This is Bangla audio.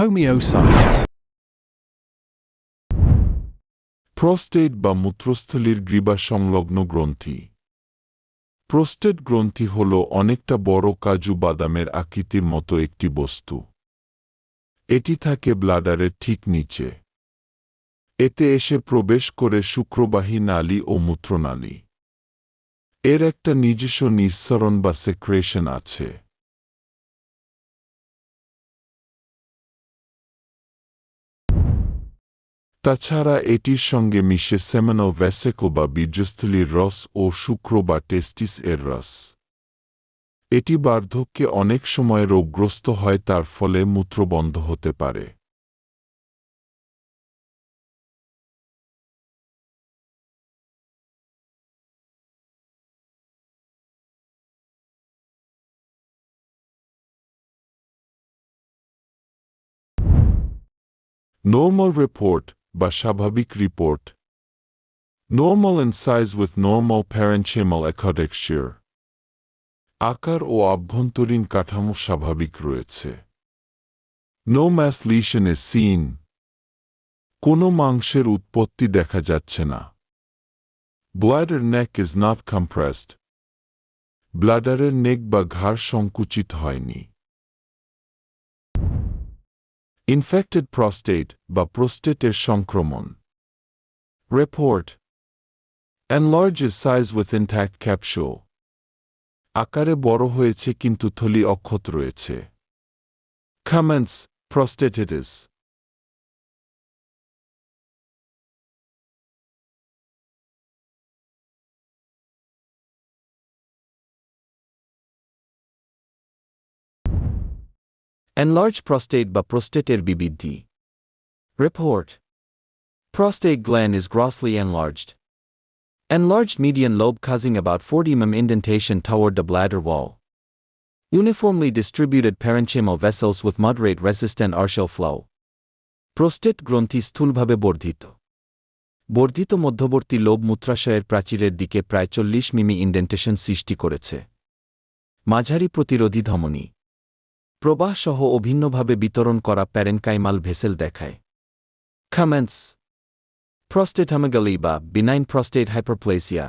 Homeocytes. প্রোস্টেট বা মূত্রস্থলীর গ্রীবা সংলগ্ন গ্রন্থি। প্রোস্টেট গ্রন্থি হল অনেকটা বড় কাজু বাদামের আকৃতির মতো একটি বস্তু। এটি থাকে ব্লাডারের ঠিক নিচে। এতে এসে প্রবেশ করে শুক্রবাহী নালী ও মূত্রনালী। এর একটা নিজস্ব নিঃসরণ বা সেক্রেশন আছে। তাছাড়া এটির সঙ্গে মিশে সেমেনো ভ্যাসেকো বা বীর্যস্থলীর রস ও শুক্র বা টেস্টিস এর রস। এটি বার্ধক্যে অনেক সময় রোগগ্রস্ত হয়, তার ফলে মূত্র বন্ধ হতে পারে। Normal report. বা স্বাভাবিক report Normal in size with normal parenchymal ecodexture আকার ও আভ্যন্তরীণ কাঠামো স্বাভাবিক রয়েছে No mass lesion is seen কোনো মাংসের উৎপত্তি দেখা যাচ্ছে না Bladder neck is not compressed ব্লাডারের neck বা ঘাড় সংকুচিত হয়নি ইনফেক্টেড প্রস্টেট বা প্রোস্টেটের সংক্রমণ report enlarges size with intact capsule আকারে বড় হয়েছে কিন্তু থলি অক্ষত রয়েছে comments prostatitis Enlarged prostate বা প্রোস্টেটের বিবৃদ্ধি Report Prostate gland is grossly enlarged. Enlarged median lobe causing about 40 mm indentation toward the bladder wall. Uniformly distributed parenchymal vessels with moderate resistant arterial flow. Prostate গ্রন্থি স্থূলভাবে বর্ধিত বর্ধিত মধ্যবর্তী লোব মূত্রাশয়ের প্রাচীরের দিকে প্রায় চল্লিশ মিমি ইন্ডেন্টেশন সৃষ্টি করেছে মাঝারি প্রতিরোধী ধমনী প্রবাহসহ অভিন্নভাবে বিতরণ করা প্যারেনকাইমাল ভেসেল দেখায়। খামেন্স প্রস্টেটামেগালি বা বিনাইন প্রস্টেট হাইপ্রোপ্লেসিয়া